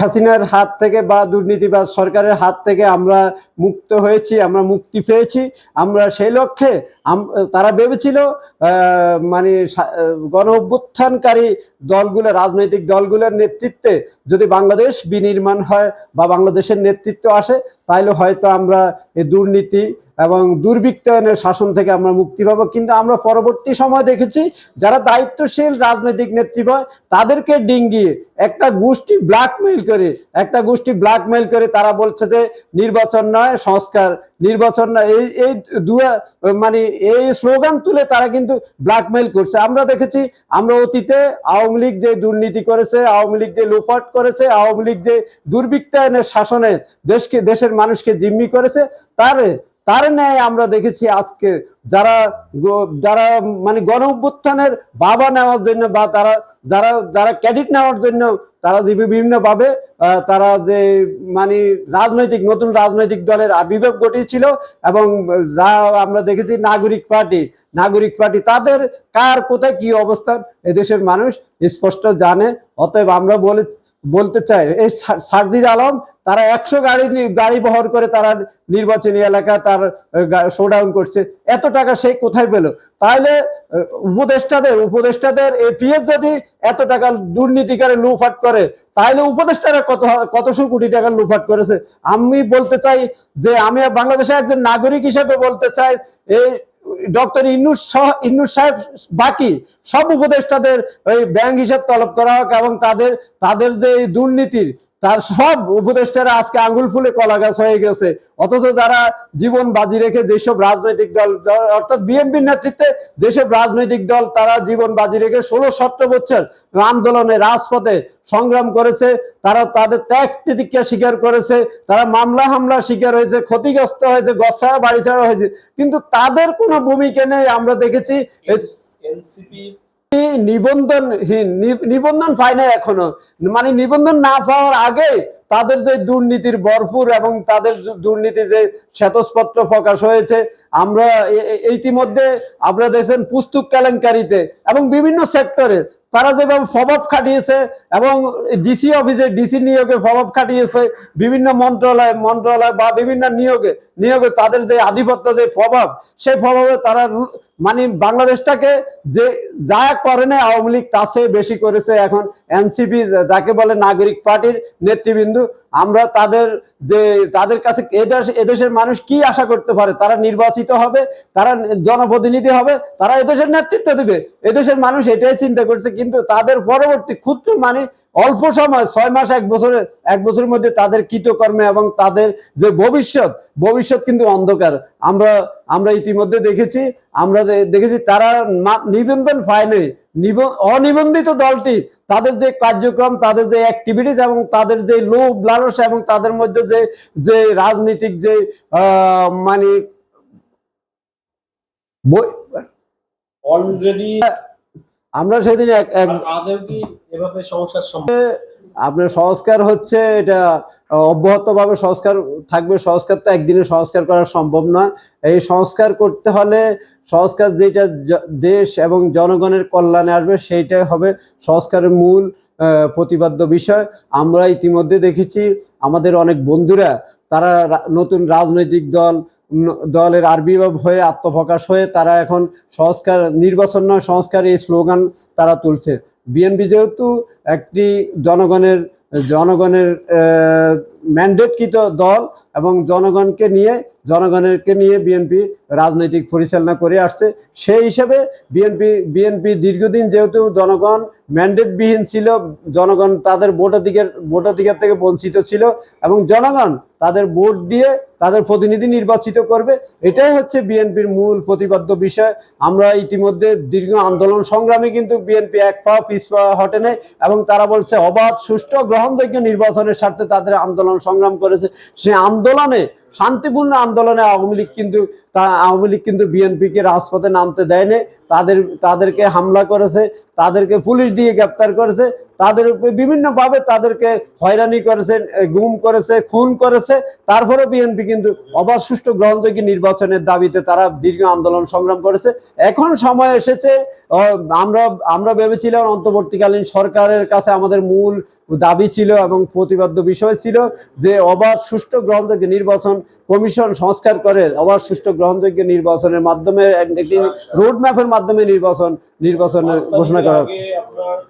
হাসিনার হাত থেকে বা দুর্নীতিবাজ সরকারের হাত থেকে আমরা মুক্ত হয়েছি, আমরা মুক্তি পেয়েছি। আমরা সেই লক্ষ্যে তারা ভেবেছিল মানে গণ অভ্যুত্থানকারী দলগুলো, রাজনৈতিক দলগুলোর নেতৃত্বে যদি বাংলাদেশ বিনির্মাণ হয় বা বাংলাদেশের নেতৃত্ব আসে তাহলে হয়তো আমরা এই দুর্নীতি এবং দুর্বৃত্তায়নের শাসন থেকে আমরা মুক্তি পাবো। কিন্তু আমরা পরবর্তী সময় দেখেছি, যারা দায়িত্বশীল রাজনৈতিক নেতৃত্ব তাদেরকে ডিঙ্গিয়ে একটা গোষ্ঠী ব্ল্যাকমেইল করে, একটা গোষ্ঠী ব্ল্যাকমেইল করে তারা বলছে যে নির্বাচন নয়, সংস্কার নির্বাচন না, এই এই দুয়া মানে এই স্লোগান তুলে তারা কিন্তু ব্ল্যাকমেইল করছে। আমরা দেখেছি, আমরা অতীতে আওয়ামী লীগ যে দুর্নীতি করেছে, আওয়ামী লীগ যে লোপাট করেছে, আওয়ামী লীগ যে দুর্বৃত্তায়নের শাসনে দেশকে, দেশের মানুষকে জিম্মি করেছে, তার তার ন্যায় আমরা দেখেছি আজকে যারা যারা মানে গণ অভ্যুত্থানের বাবা নেওয়ার জন্য বা তারা যারা যারা ক্রেডিট নেওয়ার জন্য তারা যে বিভিন্ন ভাবে তারা যে মানে রাজনৈতিক, নতুন রাজনৈতিক দলের আবির্ভাব ঘটিয়েছিল এবং যা আমরা দেখেছি নাগরিক পার্টি নাগরিক পার্টি তাদের কার কোথায় কি অবস্থান, এদেশের মানুষ স্পষ্ট জানে। অতএব আমরা বলে বলতে চাই এই সা- আলম, তারা একশো গাড়ি গাড়ি বহর করে তারা নির্বাচনী এলাকা তার শোডাউন করছে। এত টাকা সে কোথায় পেল? তাহলে উপদেষ্টাদের উপদেষ্টাদের এপিএস যদি এত টাকা দুর্নীতিকারে লুফাট করে, তাহলে উপদেষ্টারা কত কতশো কোটি টাকা লুফাট করেছে? আমি বলতে চাই যে, আমি বাংলাদেশের একজন নাগরিক হিসেবে বলতে চাই, এই ডক্টর ইনুস ইন্নুস সাহেব বাকি সব উপদেষ্টাদের ওই ব্যাংক হিসাব তলব করা হোক এবং তাদের তাদের যে দুর্নীতির তার সব উপদেষ্টারা আজকে আঙ্গুল ফুলে কলা গাছ হয়ে গেছে। অথচ যারা জীবন বাজি রেখে যেসব রাজনৈতিক দল অর্থাৎ বিএনপির নেতৃত্বে যেসব রাজনৈতিক দল তারা জীবন বাজি রেখে ষোলো সতেরো বছর আন্দোলনে রাজপথে সংগ্রাম করেছে। তারা তাদের ত্যাগ তিতিক্ষা স্বীকার করেছে। তারা মামলা হামলা শিকার হয়েছে ক্ষতিগ্রস্ত হয়েছে গছাড়া বাড়ি ছাড়া হয়েছে। কিন্তু তাদের কোনো ভূমিকা নেই। আমরা দেখেছি এনসিপি নিবন্ধনহীন নিবন্ধন পায় না এখনও। মানে নিবন্ধন না পাওয়ার আগে তাদের যে দুর্নীতির ভরপুর এবং তাদের দুর্নীতি যে শ্বেতস্পত্র প্রকাশ হয়েছে, আমরা ইতিমধ্যে আপনারা দেখছেন পুস্তক কেলেঙ্কারিতে এবং বিভিন্ন সেক্টরে তারা যেভাবে প্রভাব খাটিয়েছে এবং ডিসি অফিসে ডিসি নিয়োগে প্রভাব খাটিয়েছে, বিভিন্ন মন্ত্রণালয় মন্ত্রণালয় বা বিভিন্ন নিয়োগে নিয়োগে তাদের যে আধিপত্য, যে প্রভাব, সেই প্রভাবে তারা মানে বাংলাদেশটাকে যে যা করে না আওয়ামী লীগ তার চেয়ে বেশি করেছে এখন এনসিপি যাকে বলে নাগরিক পার্টির নেতৃবৃন্দ। আমরা তাদের যে, তাদের কাছে এদেশ এদেশের মানুষ কি আশা করতে পারে? তারা নির্বাচিত হবে, তারা জনপ্রতিনিধি হবে, তারা এদেশের নেতৃত্ব দিবে। এদেশের মানুষ এটাই চিন্তা করছে কিন্তু তাদের পরবর্তী ক্ষুদ্র মানে অল্প সময়, ছয় মাস, এক বছরের এক বছরের মধ্যে তাদের কৃতকর্মে এবং তাদের যে ভবিষ্যৎ ভবিষ্যৎ কিন্তু অন্ধকার। আমরা আমরা ইতিমধ্যে দেখেছি, আমরা দেখেছি তারা নিবন্ধন নিব- অনিবন্ধিত দলটি, তাদের যে কার্যক্রম, তাদের যে অ্যাক্টিভিটিস এবং তাদের যে লোভ, লালস এবং তাদের মধ্যে যে যে রাজনীতিক যে মানে অলরেডি আমরা সেদিন এক আপনার সংস্কার হচ্ছে এটা অব্যাহতভাবে সংস্কার থাকবে। সংস্কার তো একদিনে সংস্কার করা সম্ভব নয়। এই সংস্কার করতে হলে সংস্কার যেটা দেশ এবং জনগণের কল্যাণে আসবে সেইটাই হবে সংস্কারের মূল প্রতিপাদ্য বিষয়। আমরা ইতিমধ্যে দেখেছি আমাদের অনেক বন্ধুরা তারা নতুন রাজনৈতিক দল দলের আবির্ভাব হয়ে আত্মপ্রকাশ হয়ে তারা এখন সংস্কার, নির্বাচন নয়, সংস্কার এই স্লোগান তারা তুলছে। বিএনপি যেহেতু একটি জনগণের জনগণের ম্যান্ডেটকৃত দল এবং জনগণকে নিয়ে জনগণেরকে নিয়ে বিএনপি রাজনৈতিক পরিচালনা করে আসছে। সেই হিসেবে বিএনপি বিএনপি দীর্ঘদিন যেহেতু জনগণ ম্যান্ডেটবিহীন ছিল, জনগণ তাদের ভোটাধিকার ভোটাধিকার থেকে বঞ্চিত ছিল এবং জনগণ তাদের ভোট দিয়ে তাদের প্রতিনিধি নির্বাচিত করবে, এটাই হচ্ছে বিএনপির মূল প্রতিপাদ্য বিষয়। আমরা ইতিমধ্যে দীর্ঘ আন্দোলন সংগ্রামে কিন্তু বিএনপি এক পা পিছ পা হটে নেই এবং তারা বলছে, অবাধ, সুষ্ঠু, গ্রহণযোগ্য নির্বাচনের স্বার্থে তাদের আন্দোলন সংগ্রাম করেছে। সে আন্দোলনে, শান্তিপূর্ণ আন্দোলনে আওয়ামী লীগ কিন্তু তা, আওয়ামী লীগ কিন্তু বিএনপিকে রাজপথে নামতে দেয়নি। তাদের, তাদেরকে হামলা করেছে। তাদেরকে পুলিশ দিয়ে গ্রেপ্তার করেছে। তাদের উপরে বিভিন্নভাবে তাদেরকে হয়রানি করেছে গুম করেছে খুন করেছে। তারপরে বিএনপি কিন্তু অবাধ সুষ্ঠু গ্রহণযোগ্য নির্বাচনের দাবিতে তারা দীর্ঘ আন্দোলন সংগ্রাম করেছে। এখন সময় এসেছে আমরা আমরা ভেবেছিলাম অন্তর্বর্তীকালীন সরকারের কাছে আমাদের মূল দাবি ছিল এবং প্রতিবাদ্য বিষয় ছিল যে অবাধ সুষ্ঠু গ্রহণযোগ্য নির্বাচন কমিশন সংস্কার করে অবাধ সুষ্ঠু গ্রহণযোগ্য নির্বাচনের মাধ্যমে একটি রোড ম্যাপের মাধ্যমে নির্বাচন নির্বাচনের ঘোষণা আপনার